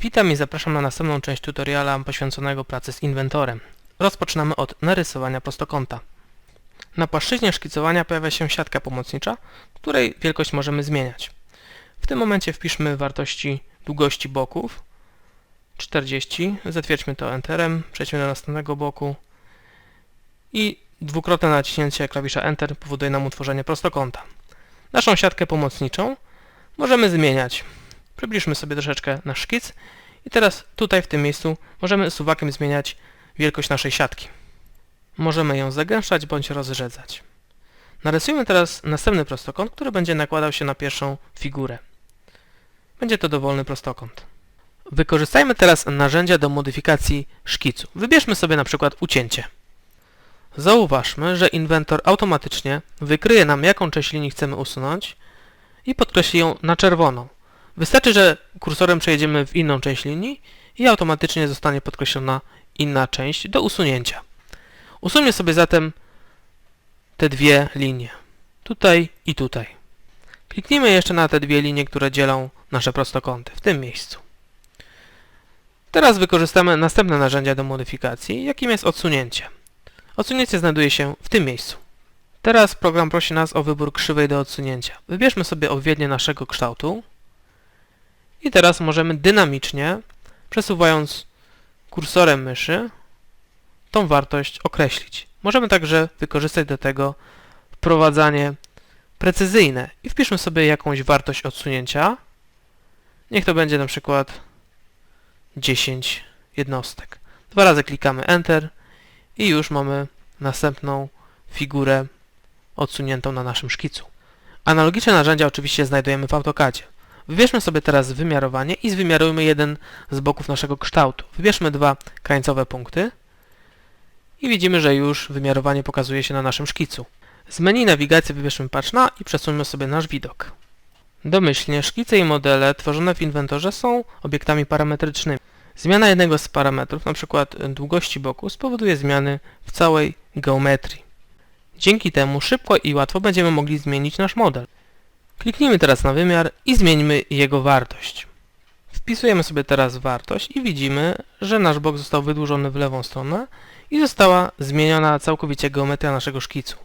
Witam i zapraszam na następną część tutoriala poświęconego pracy z inwentorem. Rozpoczynamy od narysowania prostokąta. Na płaszczyźnie szkicowania pojawia się siatka pomocnicza, której wielkość możemy zmieniać. W tym momencie wpiszmy wartości długości boków 40, zatwierdźmy to Enterem, przejdźmy do następnego boku i dwukrotne naciśnięcie klawisza Enter powoduje nam utworzenie prostokąta. Naszą siatkę pomocniczą możemy zmieniać. Przybliżmy sobie troszeczkę nasz szkic i teraz tutaj w tym miejscu możemy suwakiem zmieniać wielkość naszej siatki. Możemy ją zagęszczać bądź rozrzedzać. Narysujmy teraz następny prostokąt, który będzie nakładał się na pierwszą figurę. Będzie to dowolny prostokąt. Wykorzystajmy teraz narzędzia do modyfikacji szkicu. Wybierzmy sobie na przykład ucięcie. Zauważmy, że inwentor automatycznie wykryje nam jaką część linii chcemy usunąć i podkreśli ją na czerwono. Wystarczy, że kursorem przejedziemy w inną część linii i automatycznie zostanie podkreślona inna część do usunięcia. Usuńmy sobie zatem te dwie linie. Tutaj i tutaj. Kliknijmy jeszcze na te dwie linie, które dzielą nasze prostokąty, w tym miejscu. Teraz wykorzystamy następne narzędzie do modyfikacji, jakim jest odsunięcie. Odsunięcie znajduje się w tym miejscu. Teraz program prosi nas o wybór krzywej do odsunięcia. Wybierzmy sobie odpowiednie naszego kształtu i teraz możemy dynamicznie, przesuwając kursorem myszy, tą wartość określić. Możemy także wykorzystać do tego wprowadzanie precyzyjne i wpiszmy sobie jakąś wartość odsunięcia. Niech to będzie na przykład 10 jednostek. Dwa razy klikamy Enter i już mamy następną figurę odsuniętą na naszym szkicu. Analogiczne narzędzia oczywiście znajdujemy w AutoCADzie. Wybierzmy sobie teraz wymiarowanie i zwymiarujmy jeden z boków naszego kształtu. Wybierzmy dwa krańcowe punkty i widzimy, że już wymiarowanie pokazuje się na naszym szkicu. Z menu nawigacji wybierzmy Patrz na i przesuńmy sobie nasz widok. Domyślnie szkice i modele tworzone w inwentorze są obiektami parametrycznymi. Zmiana jednego z parametrów, np. długości boku, spowoduje zmiany w całej geometrii. Dzięki temu szybko i łatwo będziemy mogli zmienić nasz model. Kliknijmy teraz na wymiar i zmieńmy jego wartość. Wpisujemy sobie teraz wartość i widzimy, że nasz bok został wydłużony w lewą stronę i została zmieniona całkowicie geometria naszego szkicu.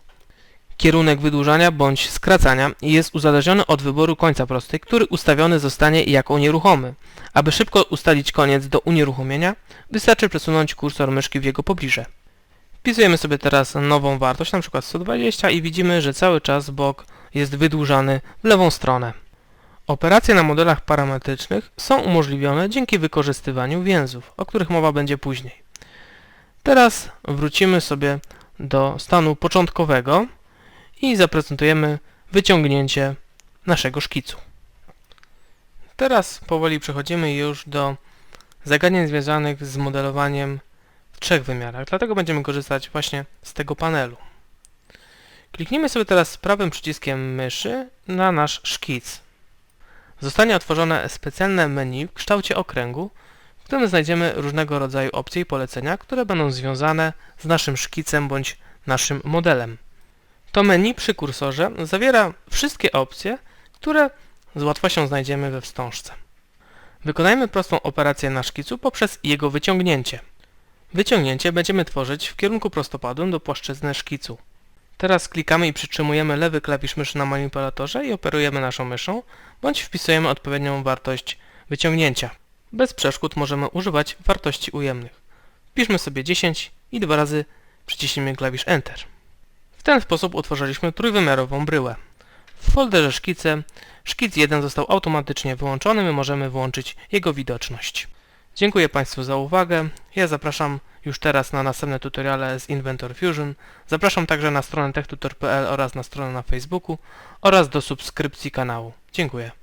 Kierunek wydłużania bądź skracania jest uzależniony od wyboru końca prostej, który ustawiony zostanie jako nieruchomy. Aby szybko ustalić koniec do unieruchomienia, wystarczy przesunąć kursor myszki w jego pobliże. Wpisujemy sobie teraz nową wartość, np. 120 i widzimy, że cały czas bok jest wydłużany w lewą stronę. Operacje na modelach parametrycznych są umożliwione dzięki wykorzystywaniu więzów, o których mowa będzie później. Teraz wrócimy sobie do stanu początkowego i zaprezentujemy wyciągnięcie naszego szkicu. Teraz powoli przechodzimy już do zagadnień związanych z modelowaniem w trzech wymiarach, dlatego będziemy korzystać właśnie z tego panelu. Kliknijmy sobie teraz prawym przyciskiem myszy na nasz szkic. Zostanie otworzone specjalne menu w kształcie okręgu, w którym znajdziemy różnego rodzaju opcje i polecenia, które będą związane z naszym szkicem bądź naszym modelem. To menu przy kursorze zawiera wszystkie opcje, które z łatwością znajdziemy we wstążce. Wykonajmy prostą operację na szkicu poprzez jego wyciągnięcie. Wyciągnięcie będziemy tworzyć w kierunku prostopadłym do płaszczyzny szkicu. Teraz klikamy i przytrzymujemy lewy klawisz myszy na manipulatorze i operujemy naszą myszą, bądź wpisujemy odpowiednią wartość wyciągnięcia. Bez przeszkód możemy używać wartości ujemnych. Wpiszmy sobie 10 i dwa razy przyciśnijmy klawisz Enter. W ten sposób utworzyliśmy trójwymiarową bryłę. W folderze szkice szkic 1 został automatycznie wyłączony, my możemy wyłączyć jego widoczność. Dziękuję Państwu za uwagę. Ja zapraszam już teraz na następne tutoriale z Inventor Fusion. Zapraszam także na stronę techtutor.pl oraz na stronę na Facebooku oraz do subskrypcji kanału. Dziękuję.